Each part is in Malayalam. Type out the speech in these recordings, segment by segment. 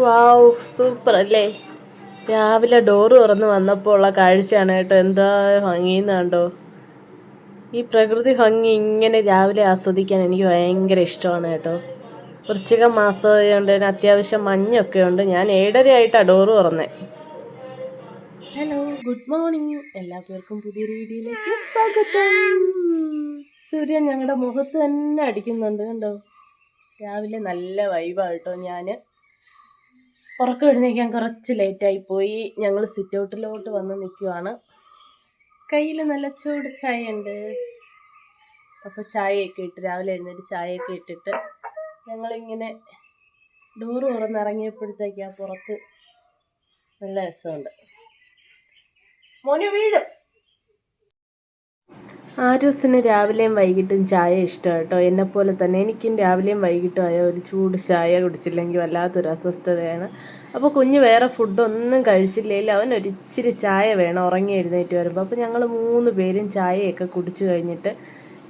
വാവ് സൂപ്പർ അല്ലേ? രാവിലെ ഡോറ് തുറന്ന് വന്നപ്പോൾ ഉള്ള കാഴ്ചയാണ് കേട്ടോ. എന്താ ഭംഗിയെന്ന് കണ്ടോ? ഈ പ്രകൃതി ഭംഗി ഇങ്ങനെ രാവിലെ ആസ്വദിക്കാൻ എനിക്ക് ഭയങ്കര ഇഷ്ടമാണ് കേട്ടോ. വൃശ്ചിക മാസം ആയതുകൊണ്ട് തന്നെ അത്യാവശ്യം മഞ്ഞൊക്കെ ഉണ്ട്. ഞാൻ ഏഴരയായിട്ടാണ് ഡോറ് തുറന്നേ. ഗുഡ് മോർണിംഗ് എല്ലാവർക്കും പുതിയൊരു വീഡിയോയിലേക്ക് സ്വാഗതം. സൂര്യൻ ഞങ്ങളുടെ മുഖത്ത് തന്നെ അടിക്കുന്നുണ്ട് കണ്ടോ? രാവിലെ നല്ല വൈബാണ് കേട്ടോ ഞാൻ ഉറക്കം എഴുന്നേക്കാൻ കുറച്ച് ലേറ്റായി പോയി. ഞങ്ങൾ സിറ്റ് ഔട്ടിലോട്ട് വന്ന് നിൽക്കുവാണ് കയ്യിൽ നല്ല ചൂട് ചായ ഉണ്ട് അപ്പോൾ ചായയൊക്കെ ഇട്ട് രാവിലെ എഴുന്നേറ്റ് ചായയൊക്കെ ഇട്ടിട്ട് ഞങ്ങളിങ്ങനെ ഡോറ് തുറന്നിറങ്ങിയപ്പോഴത്തേക്ക് ആ പുറത്ത് നല്ല രസമുണ്ട്. മോന് വീഴും ആരൂസിന് രാവിലെയും വൈകിട്ടും ചായ ഇഷ്ടം കേട്ടോ എന്നെപ്പോലെ തന്നെ എനിക്കും രാവിലെയും വൈകിട്ടും ആയ ഒരു ചൂട് ചായ കുടിച്ചില്ലെങ്കിൽ വല്ലാത്തൊരു അസ്വസ്ഥതയാണ്. അപ്പോൾ കുഞ്ഞ് വേറെ ഫുഡൊന്നും കഴിച്ചില്ലെങ്കിൽ അവൻ ഒരിച്ചിരി ചായ വേണം ഉറങ്ങി എഴുന്നേറ്റ് വരുമ്പോൾ അപ്പോൾ ഞങ്ങൾ മൂന്ന് പേരും ചായയൊക്കെ കുടിച്ചു കഴിഞ്ഞിട്ട്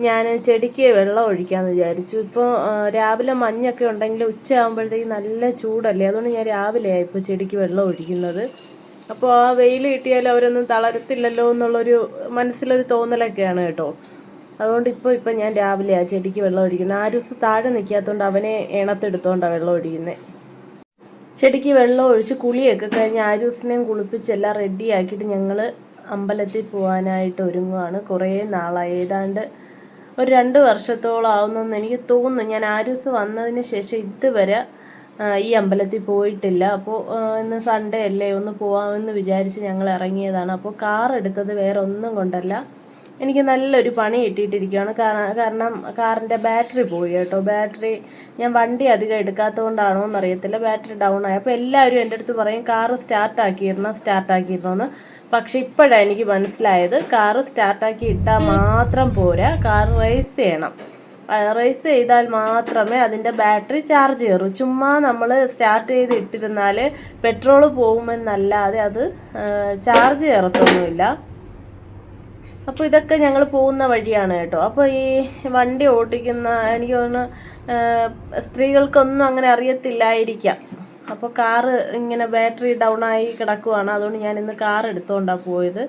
ഞാൻ ചെടിക്ക് വെള്ളം ഒഴിക്കാമെന്ന് വിചാരിച്ചു. ഇപ്പോൾ രാവിലെ മഞ്ഞൊക്കെ ഉണ്ടെങ്കിൽ ഉച്ചയാകുമ്പോഴത്തേക്ക് നല്ല ചൂടല്ലേ? അതുകൊണ്ട് ഞാൻ രാവിലെ ഇപ്പോൾ ചെടിക്ക് വെള്ളം ഒഴിക്കുന്നത്. അപ്പോൾ ആ വെയിൽ കിട്ടിയാൽ അവരൊന്നും തളരത്തില്ലല്ലോ എന്നുള്ളൊരു മനസ്സിലൊരു തോന്നലൊക്കെയാണ് കേട്ടോ. അതുകൊണ്ട് ഇപ്പോൾ ഇപ്പം ഞാൻ രാവിലെ ആ ചെടിക്ക് വെള്ളം ഒഴിക്കുന്നത് ആ ദിവസം താഴെ നിൽക്കാത്തതുകൊണ്ട് അവനെ ഇണത്തെടുത്തോണ്ടാണ് വെള്ളം ഒഴിക്കുന്നത് ചെടിക്ക് വെള്ളം ഒഴിച്ച് കുളിയൊക്കെ കഴിഞ്ഞ് ആരൂസിനെയും കുളിപ്പിച്ച് എല്ലാം റെഡിയാക്കിയിട്ട് ഞങ്ങൾ അമ്പലത്തിൽ പോകാനായിട്ട് ഒരുങ്ങുകയാണ് കുറേ നാളായി. ഏതാണ്ട് ഒരു രണ്ട് വർഷത്തോളം ആവുന്നെന്ന് എനിക്ക് തോന്നുന്നു. ഞാൻ ആരൂസ് വന്നതിന് ശേഷം ഇതുവരെ ഈ അമ്പലത്തിൽ പോയിട്ടില്ല. അപ്പോൾ ഇന്ന് സൺഡേ അല്ലേ ഒന്ന് പോവാമെന്ന് വിചാരിച്ച് ഞങ്ങൾ ഇറങ്ങിയതാണ്. അപ്പോൾ കാർ എടുത്തത് വേറെ ഒന്നും കൊണ്ടല്ല. എനിക്ക് നല്ലൊരു പണി കിട്ടിയിട്ടിരിക്കുകയാണ്. കാരണം കാറിന്റെ ബാറ്ററി പോയി കേട്ടോ. ബാറ്ററി ഞാൻ വണ്ടി അധികം എടുക്കാത്തതുകൊണ്ടാണോ എന്നറിയത്തില്ല. ബാറ്ററി ഡൗൺ ആയി. അപ്പോൾ എല്ലാവരും എന്റെ അടുത്ത് പറയും കാറ് സ്റ്റാർട്ടാക്കിയിടണം എന്ന്. പക്ഷെ ഇപ്പോഴാണ് എനിക്ക് മനസ്സിലായത് കാറ് സ്റ്റാർട്ടാക്കി ഇട്ടാൽ മാത്രം പോരാ. കാർ റേസ് ചെയ്യണം. റേസ് ചെയ്താൽ മാത്രമേ അതിന്റെ ബാറ്ററി ചാർജ് കയറൂ. ചുമ്മാ നമ്മൾ സ്റ്റാർട്ട് ചെയ്ത് ഇട്ടിരുന്നാൽ പെട്രോൾ പോകുമെന്നല്ലാതെ അത് ചാർജ് കയറത്തൊന്നുമില്ല. അപ്പോൾ ഇതൊക്കെ ഞങ്ങൾ പോകുന്ന വഴിയാണ് കേട്ടോ. അപ്പോൾ ഈ വണ്ടി ഓടിക്കുന്ന എനിക്ക് തോന്നുന്നു സ്ത്രീകൾക്കൊന്നും അങ്ങനെ അറിയത്തില്ലായിരിക്കാം. അപ്പോൾ കാറ് ഇങ്ങനെ ബാറ്ററി ഡൗൺ ആയി കിടക്കുവാണ്. അതുകൊണ്ട് ഞാൻ ഇന്ന് കാർ എടുത്തുകൊണ്ടാണ് പോയത്.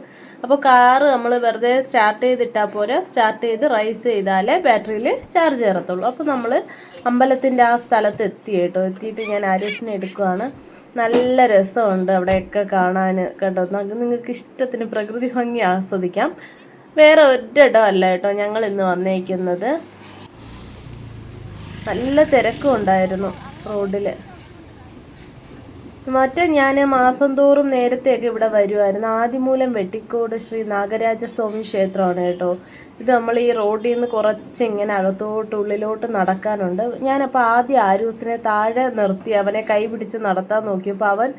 അപ്പോൾ കാറ് നമ്മൾ വെറുതെ സ്റ്റാർട്ട് ചെയ്തിട്ടാൽ പോരെ. സ്റ്റാർട്ട് ചെയ്ത് റൈസ് ചെയ്താലേ ബാറ്ററിയിൽ ചാർജ് കയറത്തുള്ളൂ അപ്പോൾ നമ്മൾ അമ്പലത്തിന്റെ ആ സ്ഥലത്ത് എത്തി കേട്ടോ. എത്തിയിട്ട് ഞാൻ ആര്യസിനെ എടുക്കുവാണ്. നല്ല രസമുണ്ട് അവിടെയൊക്കെ കാണാൻ കേട്ടോ. നിങ്ങൾക്ക് ഇഷ്ടത്തിന് പ്രകൃതി ഭംഗി ആസ്വദിക്കാം. വേറെ ഒരിടം അല്ല കേട്ടോ ഞങ്ങൾ ഇന്ന് വന്നേക്കുന്നത്. നല്ല തിരക്കും ഉണ്ടായിരുന്നു റോഡിൽ മറ്റേ ഞാൻ മാസം തോറും നേരത്തെയൊക്കെ ഇവിടെ വരുമായിരുന്നു ആദിമൂലം വെട്ടിക്കോട് ശ്രീ നാഗരാജസ്വാമി ക്ഷേത്രമാണ് കേട്ടോ. ഇത് നമ്മൾ ഈ റോഡിൽ നിന്ന് കുറച്ച് ഇങ്ങനെ അകത്തോട്ട് ഉള്ളിലോട്ട് നടക്കാനുണ്ട്. ഞാനപ്പോൾ ആദ്യം ആരൂസിനെ താഴെ നിർത്തി അവനെ കൈ പിടിച്ച് നടത്താൻ നോക്കിയപ്പോൾ അവൻ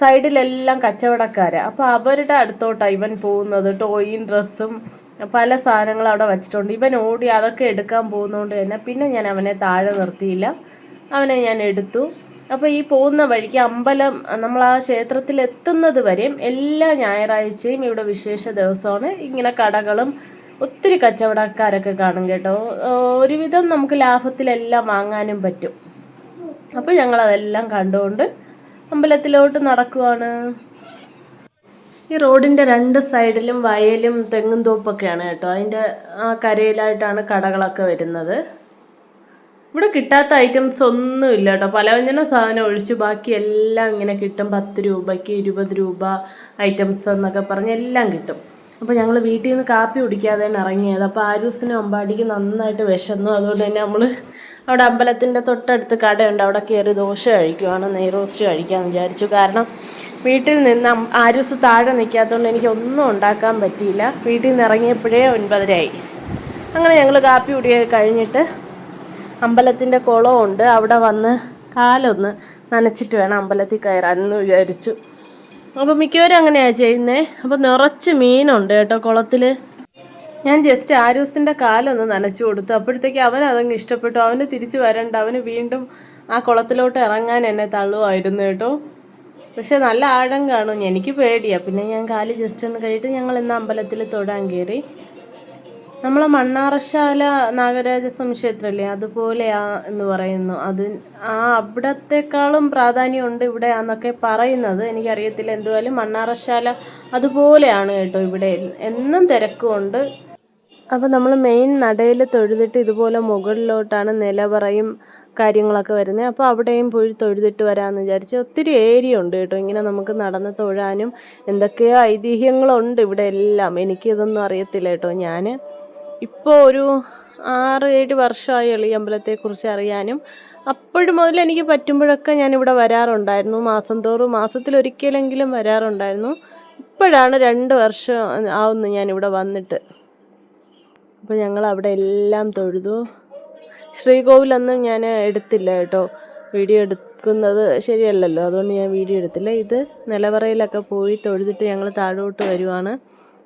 സൈഡിലെല്ലാം കച്ചവടക്കാരാണ് അപ്പോൾ അവരുടെ അടുത്തോട്ടാണ് ഇവൻ പോകുന്നത്. ടോയും ഡ്രസ്സും പല സാധനങ്ങളും അവിടെ വച്ചിട്ടുണ്ട്. ഇവൻ ഓടി അതൊക്കെ എടുക്കാൻ പോകുന്നതുകൊണ്ട് തന്നെ പിന്നെ ഞാൻ അവനെ താഴെ നിർത്തിയില്ല. അവനെ ഞാൻ എടുത്തു. അപ്പോൾ ഈ പോകുന്ന വഴിക്ക് അമ്പലം നമ്മൾ ആ ക്ഷേത്രത്തിൽ എത്തുന്നത് വരെയും എല്ലാ ഞായറാഴ്ചയും ഇവിടെ വിശേഷ ദിവസമാണ്. ഇങ്ങനെ കടകളും ഒത്തിരി കച്ചവടക്കാരൊക്കെ കാണും കേട്ടോ. ഒരുവിധം നമുക്ക് ലാഭത്തിലെല്ലാം വാങ്ങാനും പറ്റും. അപ്പോൾ ഞങ്ങൾ അതെല്ലാം കണ്ടുകൊണ്ട് അമ്പലത്തിലോട്ട് നടക്കുവാണ്. ഈ റോഡിന്റെ രണ്ട് സൈഡിലും വയലും തെങ്ങും തോപ്പൊക്കെയാണ് കേട്ടോ. അതിന്റെ ആ കരയിലായിട്ടാണ് കടകളൊക്കെ വരുന്നത്. ഇവിടെ കിട്ടാത്ത ഐറ്റംസ് ഒന്നും ഇല്ല കേട്ടോ. പലവ്യഞ്ജന സാധനം ഒഴിച്ച് ബാക്കി എല്ലാം ഇങ്ങനെ കിട്ടും. പത്ത് രൂപയ്ക്ക് ഇരുപത് രൂപ ഐറ്റംസ് എന്നൊക്കെ പറഞ്ഞ് എല്ലാം കിട്ടും. അപ്പോൾ ഞങ്ങൾ വീട്ടിൽ നിന്ന് കാപ്പി കുടിക്കാതെയാണ് ഇറങ്ങിയത്. അപ്പോൾ ആരൂസിനും അമ്പാടിക്ക് നന്നായിട്ട് വിശന്നു. അതുകൊണ്ട് തന്നെ നമ്മൾ അവിടെ അമ്പലത്തിന്റെ തൊട്ടടുത്ത് കടയുണ്ട്. അവിടെ കയറി ദോശ കഴിക്കുവാണ്. നെയ് റോസ്റ്റ് കഴിക്കാമെന്ന് വിചാരിച്ചു. കാരണം വീട്ടിൽ നിന്ന് ആരൂസ് താഴെ നിൽക്കാത്തതുകൊണ്ട് എനിക്ക് ഒന്നും ഉണ്ടാക്കാൻ പറ്റിയില്ല. വീട്ടിൽ നിന്ന് ഇറങ്ങിയപ്പോഴേ ഒൻപതരയായി അങ്ങനെ ഞങ്ങൾ കാപ്പി കുടിയൊക്കെ കഴിഞ്ഞിട്ട് അമ്പലത്തിന്റെ കുളമുണ്ട് അവിടെ വന്ന് കാലൊന്ന് നനച്ചിട്ട് വേണം അമ്പലത്തിൽ കയറാൻ എന്ന് വിചാരിച്ചു. അപ്പോൾ മിക്കവരും അങ്ങനെയാണ് ചെയ്യുന്നത് അപ്പോൾ നിറച്ച് മീനുണ്ട് കേട്ടോ കുളത്തിൽ ഞാൻ ജസ്റ്റ് ആരൂസിന്റെ കാലൊന്ന് നനച്ചു കൊടുത്തു. അപ്പോഴത്തേക്ക് അവൻ അതങ്ങ് ഇഷ്ടപ്പെട്ടു. അവന് തിരിച്ചു വരണ്ട. അവന് വീണ്ടും ആ കുളത്തിലോട്ട് ഇറങ്ങാൻ എന്നെ തള്ളുമായിരുന്നു കേട്ടോ. പക്ഷെ നല്ല ആഴം കാണും. എനിക്ക് പേടിയാണ് പിന്നെ ഞാൻ കാൽ ജസ്റ്റ് ഒന്ന് കഴിയിട്ട് ഞങ്ങൾ ഇന്ന് അമ്പലത്തിൽ തൊടാൻ കയറി. നമ്മളെ മണ്ണാറശാല നാഗരാജ അതുപോലെ അതുപോലെയാ എന്ന് പറയുന്നു. അത് ആ അവിടത്തെക്കാളും പ്രാധാന്യമുണ്ട് ഇവിടെ എന്നൊക്കെ പറയുന്നത്. എനിക്കറിയത്തില്ല എന്തുവായാലും മണ്ണാറശാല അതുപോലെയാണ് കേട്ടോ ഇവിടെ. എന്നും തിരക്കുമുണ്ട്. അപ്പോൾ നമ്മൾ മെയിൻ നടയിൽ തൊഴുതിട്ട് ഇതുപോലെ മുകളിലോട്ടാണ് നിലവറയും കാര്യങ്ങളൊക്കെ വരുന്നത്. അപ്പോൾ അവിടെയും പോയി തൊഴുതിട്ട് വരാമെന്ന് വിചാരിച്ച് ഒത്തിരി ഏരിയ ഉണ്ട് കേട്ടോ. ഇങ്ങനെ നമുക്ക് നടന്ന് തൊഴാനും എന്തൊക്കെയോ ഐതിഹ്യങ്ങളുണ്ട് ഇവിടെ എല്ലാം. എനിക്കിതൊന്നും അറിയത്തില്ല കേട്ടോ. ഞാൻ ഇപ്പോൾ ഒരു ആറ് ഏഴ് വർഷമായി എളി അമ്പലത്തെക്കുറിച്ച് അറിയാനും അപ്പോഴും മുതൽ എനിക്ക് പറ്റുമ്പോഴൊക്കെ ഇവിടെ വരാറുണ്ടായിരുന്നു. മാസം തോറും മാസത്തിലൊരിക്കലെങ്കിലും വരാറുണ്ടായിരുന്നു. ഇപ്പോഴാണ് രണ്ട് വർഷം ആവുന്നു ഞാനിവിടെ വന്നിട്ട്. അപ്പോൾ ഞങ്ങൾ അവിടെ എല്ലാം തൊഴുതു. ശ്രീകോവിലൊന്നും ഞാൻ എടുത്തില്ല കേട്ടോ. വീഡിയോ എടുക്കുന്നത് ശരിയല്ലല്ലോ. അതുകൊണ്ട് ഞാൻ വീഡിയോ എടുത്തില്ല. ഇത് നിലവറയിലൊക്കെ പോയി തൊഴുതിട്ട് ഞങ്ങൾ താഴോട്ട് വരുവാണ്.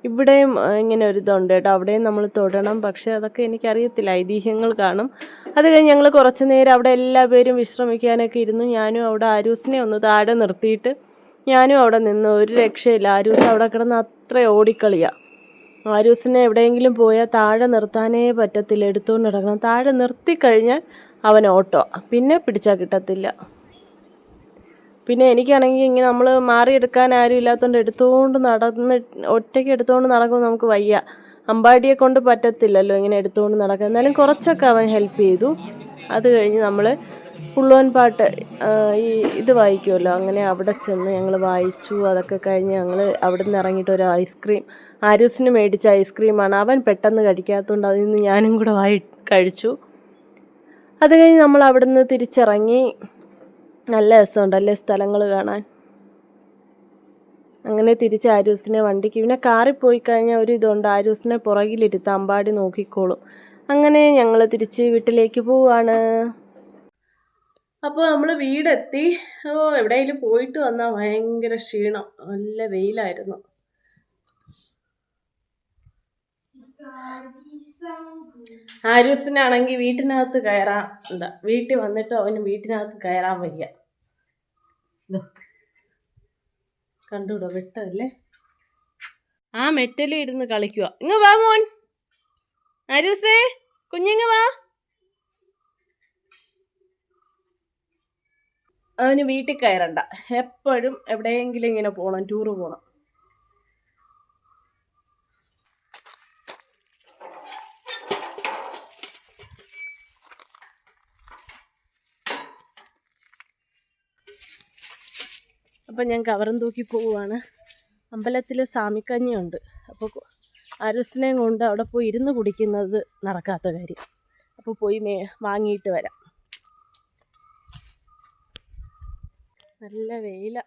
ഇവിടെയും ഇങ്ങനെ ഒരു ഇതുണ്ട് കേട്ടോ. അവിടെയും നമ്മൾ തൊടണം. പക്ഷേ അതൊക്കെ എനിക്കറിയത്തില്ല. ഐതിഹ്യങ്ങൾ കാണും. അത് കഴിഞ്ഞ് ഞങ്ങൾ കുറച്ച് നേരം അവിടെ എല്ലാവരും വിശ്രമിക്കാനൊക്കെ ഇരുന്നു. ഞാനും അവിടെ ആരൂസിനെ ഒന്ന് താഴെ നിർത്തിയിട്ട് ഞാനും അവിടെ നിന്ന് ഒരു രക്ഷയില്ല. ആരൂസ് അവിടെ കിടന്ന് അത്ര ഓടിക്കളിയാണ് ആരൂസിനെ എവിടെയെങ്കിലും പോയാൽ താഴെ നിർത്താനേ പറ്റത്തില്ല. എടുത്തുകൊണ്ട് നടക്കണം. താഴെ നിർത്തിക്കഴിഞ്ഞാൽ അവൻ ഓട്ടോ. പിന്നെ പിടിച്ചാൽ കിട്ടത്തില്ല. പിന്നെ എനിക്കാണെങ്കിൽ ഇങ്ങനെ നമ്മൾ മാറിയെടുക്കാൻ ആരും ഇല്ലാത്തതുകൊണ്ട് എടുത്തുകൊണ്ട് നടന്ന് ഒറ്റയ്ക്ക് എടുത്തുകൊണ്ട് നടക്കുമ്പോൾ നമുക്ക് വയ്യ. അമ്പാടിയെ കൊണ്ട് പറ്റത്തില്ലല്ലോ ഇങ്ങനെ എടുത്തുകൊണ്ട് നടക്കാൻ. എന്നാലും കുറച്ചൊക്കെ അവൻ ഹെൽപ്പ് ചെയ്തു. അത് കഴിഞ്ഞ് നമ്മൾ പുള്ളുവൻ പാട്ട് ഈ ഇത് വായിക്കുമല്ലോ അങ്ങനെ അവിടെ ചെന്ന് ഞങ്ങൾ വായിച്ചു. അതൊക്കെ കഴിഞ്ഞ് ഞങ്ങൾ അവിടെ നിന്ന് ഇറങ്ങിയിട്ട് ഒരു ഐസ്ക്രീം ആരൂസിന് മേടിച്ച ഐസ്ക്രീമാണ് അവൻ പെട്ടെന്ന് കഴിക്കാത്തതുകൊണ്ട് അതിൽ നിന്ന് ഞാനും കൂടെ വായി കഴിച്ചു. അത് കഴിഞ്ഞ് നമ്മൾ അവിടെ നിന്ന് തിരിച്ചിറങ്ങി. നല്ല രസമുണ്ടല്ലേ സ്ഥലങ്ങൾ കാണാൻ. അങ്ങനെ തിരിച്ച് ആരൂസിനെ വണ്ടിക്ക് പിന്നെ കാറിൽ പോയി കഴിഞ്ഞാൽ ഒരു ഇതുണ്ട്. ആരൂസിനെ പുറകിലിരുത്ത് അമ്പാടി നോക്കിക്കോളും. അങ്ങനെ ഞങ്ങൾ തിരിച്ച് വീട്ടിലേക്ക് പോവാണ്. അപ്പോൾ നമ്മൾ വീടെത്തി. ഓ എവിടെയെങ്കിലും പോയിട്ട് വന്നാൽ ഭയങ്കര ക്ഷീണം. നല്ല വെയിലായിരുന്നു. ആരൂസിനാണെങ്കിൽ വീട്ടിനകത്ത് കയറാൻ എന്താ വീട്ടിൽ വന്നിട്ട് അവന് വീട്ടിനകത്ത് കയറാൻ വയ്യ. കണ്ടുകൂടോ വെട്ടമല്ലേ ആ മെറ്റലിൽ ഇരുന്ന് കളിക്കുക. ഇങ്ങ് വാ മോൻ. ആരൂസേ കുഞ്ഞിങ്ങ് വാ. അവന് വീട്ടിൽ കയറണ്ട. എപ്പോഴും എവിടെയെങ്കിലും ഇങ്ങനെ പോകണം ടൂറ് പോകണം അപ്പം ഞാൻ കവറും തൂക്കി പോവുകയാണ്. അമ്പലത്തിൽ സാമിക്കഞ്ഞിയുണ്ട് അപ്പോൾ അരസിനെയും കൊണ്ട് അവിടെ പോയി ഇരുന്ന് കുടിക്കുന്നത് നടക്കാത്ത കാര്യം. അപ്പോൾ പോയി മേ വാങ്ങിയിട്ട് വരാം. നല്ല വെയില.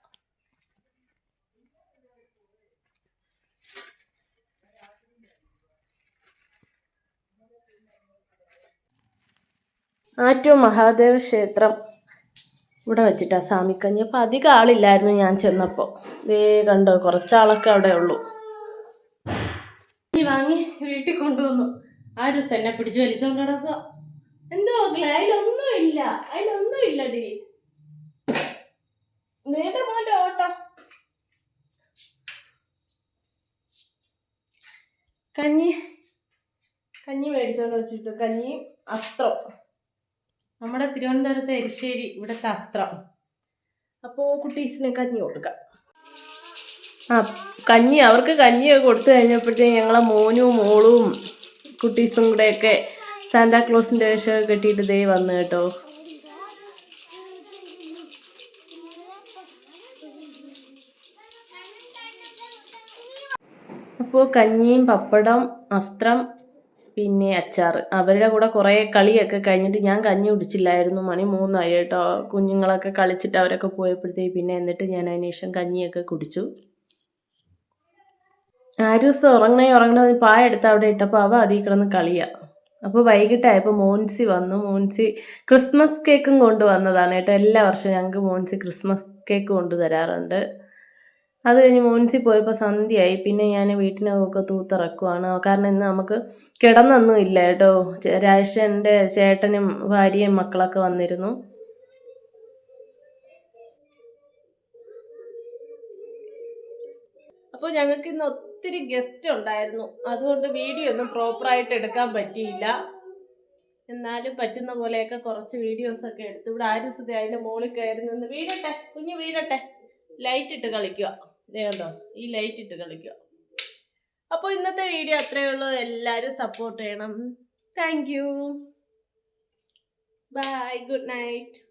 ആറ്റു മഹാദേവ ക്ഷേത്രം ഇവിടെ വെച്ചിട്ടാണ് സാമിക്കഞ്ഞി അപ്പോൾ അധികം ആളില്ലായിരുന്നു ഞാൻ ചെന്നപ്പോൾ ദേ കണ്ടോ കുറച്ചാളൊക്കെ അവിടെ ഉള്ളൂ. വാങ്ങി വീട്ടിൽ കൊണ്ടുവന്നു. ആരും തന്നെ പിടിച്ചു വലിച്ചോണ്ട് നടക്കുക. എന്തോ അതിലൊന്നും ഇല്ല. അതിലൊന്നും ഇല്ല ദീ. നേരെ മോന്റെ ഓട്ടം. കഞ്ഞി. കഞ്ഞി മേടിച്ചോണ്ട് വെച്ചിട്ട്. കഞ്ഞിയും അസ്ത്രം. നമ്മുടെ തിരുവനന്തപുരത്തെ എരിശ്ശേരി ഇവിടുത്തെ അസ്ത്രം. അപ്പോൾ കുട്ടീസിന് കഞ്ഞി കൊടുക്കാം. ആ കഞ്ഞി അവർക്ക് കഞ്ഞിയൊക്കെ കൊടുത്തു കഴിഞ്ഞപ്പോഴത്തേക്കും ഞങ്ങളെ മോനും മോളും കുട്ടീസും കൂടെയൊക്കെ സാന്താക്ലോസിന്റെ വേഷമൊക്കെ കെട്ടിയിട്ട് ദേ വന്നു കേട്ടോ. അപ്പോൾ കഞ്ഞിയും പപ്പടം അസ്ത്രം പിന്നെ അച്ചാർ. അവരുടെ കൂടെ കുറേ കളിയൊക്കെ കഴിഞ്ഞിട്ട് ഞാൻ കഞ്ഞി കുടിച്ചില്ലായിരുന്നു. മണി മൂന്നായി കേട്ടോ. കുഞ്ഞുങ്ങളൊക്കെ കളിച്ചിട്ട് അവരൊക്കെ പോയപ്പോഴത്തേക്ക് പിന്നെ എന്നിട്ട് ഞാൻ അതിന് ശേഷം കഞ്ഞിയൊക്കെ കുടിച്ചു. ആരൂസ് ഉറങ്ങണേ ഉറങ്ങണ പായ എടുത്ത് അവിടെ ഇട്ടപ്പോൾ അവ അതിൽ കിടന്ന് കളിയാണ് അപ്പോൾ വൈകിട്ടായപ്പോൾ മോൻസി വന്നു. മോൻസി ക്രിസ്മസ് കേക്കും കൊണ്ടുവന്നതാണ് കേട്ടോ. എല്ലാ വർഷവും ഞങ്ങൾക്ക് മോൻസി ക്രിസ്മസ് കേക്ക് കൊണ്ടുതരാറുണ്ട്. അത് കഴിഞ്ഞ് മോൻസി പോയപ്പോൾ സന്ധ്യയായി. പിന്നെ ഞാൻ വീട്ടിനൊക്കെ തൂത്തിറക്കുവാണ്. കാരണം ഇന്ന് നമുക്ക് കിടന്നൊന്നും ഇല്ല കേട്ടോ. രാജേഷന്റെ ചേട്ടനും ഭാര്യയും മക്കളൊക്കെ വന്നിരുന്നു. അപ്പോൾ ഞങ്ങൾക്ക് ഇന്ന് ഒത്തിരി ഗസ്റ്റ് ഉണ്ടായിരുന്നു. അതുകൊണ്ട് വീഡിയോ ഒന്നും പ്രോപ്പറായിട്ട് എടുക്കാൻ പറ്റിയില്ല. എന്നാലും പറ്റുന്ന പോലെയൊക്കെ കുറച്ച് വീഡിയോസൊക്കെ എടുത്തു. ഇവിടെ ആരും സുധി അതിന്റെ മുകളിൽ കയറി നിന്ന് വീഴട്ടെ. കുഞ്ഞ് വീഴട്ടെ. ലൈറ്റ് ഇട്ട് കളിക്കുക കണ്ടോ ഈ ലൈറ്റ് ഇട്ട് കളിക്കുക. അപ്പോൾ ഇന്നത്തെ വീഡിയോ അത്രയേ ഉള്ളൂ. എല്ലാവരും സപ്പോർട്ട് ചെയ്യണം. Thank you bye good night